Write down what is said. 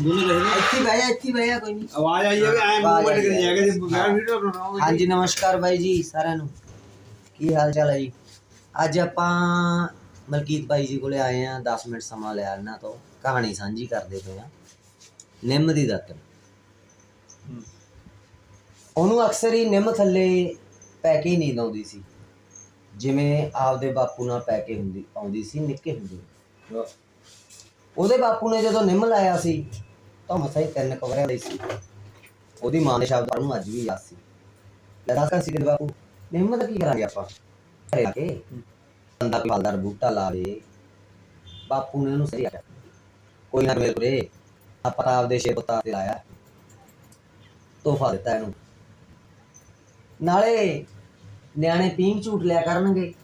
ਦੋਨੇ ਇੱਥੇ ਬਹਿ ਜਾ ਇੱਥੇ ਬਹਿ ਜਾ ਕੋਈ ਨਹੀਂ ਆਵਾਜ਼ ਆਈ ਹੈ ਕਿ ਐ ਆਵਾਜ਼ ਮੂਵਮੈਂਟ ਆਈ ਕਰੀ ਹੈ। ਜਾਏਗਾ ਜੇ ਬਗੈਰ ਵੀਡੀਓ ਬਣਾਉਣਾ ਹੋਵੇ ਹਾਂਜੀ ਨਮਸਕਾਰ ਬਾਈ ਜੀ ਸਾਰਿਆਂ ਨੂੰ। ਕੀ ਹਾਲ ਚਾਲ ਹੈ ਜੀ? ਅੱਜ ਆਪਾਂ ਮਲਕੀਤ ਬਾਈ ਜੀ ਕੋਲੇ ਆਏ ਆ 10 ਮਿੰਟ ਸਮਾਂ ਲਿਆ ਇਹਨਾਂ ਤੋਂ। ਕਹਾਣੀ ਸਾਂਝੀ ਕਰਦੇ ਪਏ ਆ ਨਿੰਮ ਦੀ ਦਾਤਰ ਹੂੰ। ਉਹਨੂੰ ਅਕਸਰ ਹੀ ਨਿੰਮ ਥੱਲੇ ਪੈ ਕੇ ਨੀਂਦ ਆਉਂਦੀ ਸੀ। ਜਿਵੇਂ ਆਪਦੇ ਬਾਪੂ ਨਾਲ ਪੈ ਕੇ ਹੁੰਦੀ ਆਉਂਦੀ ਸੀ ਨਿੱਕੇ ਹੁੰਦੇ। ਉਹਦੇ ਬਾਪੂ ਨੇ ਜਦੋਂ ਨਿੰਮ ਲਾਇਆ ਸੀ, ਤਾਂ ਮਸਾਂ ਹੀ ਤਿੰਨ ਕਵਰਿਆਂ ਲਈ ਸੀ। ਉਹਦੀ ਮਾਂ ਦੇ ਸ਼ਬਦ ਨੂੰ ਅੱਜ ਵੀ ਯਾਦ ਸੀ। ਲੜਾਕਾ ਸੀ ਕਿ ਬਾਪੂ, ਨਿੰਮ ਦਾ ਕੀ ਕਰਾਂਗੇ ਆਪਾਂ? ਘਰੇ ਲਾ ਕੇ ਬੰਦਾ ਕੋਈ ਫਲਦਾਰ ਬੂਟਾ ਲਾਵੇ ਬਾਪੂ ਨੇ ਉਹਨੂੰ ਸਹੀ ਆਖਿਆ। ਕੋਈ ਨਾ ਮੇਰੇ ਕੋਲੇ, ਆਪਾਂ ਆਪਦੇ ਛੇ ਪੁੱਤਾਂ ਤੇ ਲਾਇਆ। ਤੋਹਫਾ ਦਿੱਤਾ ਇਹਨੂੰ। ਨਾਲੇ ਨਿਆਣੇ ਪੀਂਘ ਝੂਟ ਲਿਆ ਕਰਨਗੇ।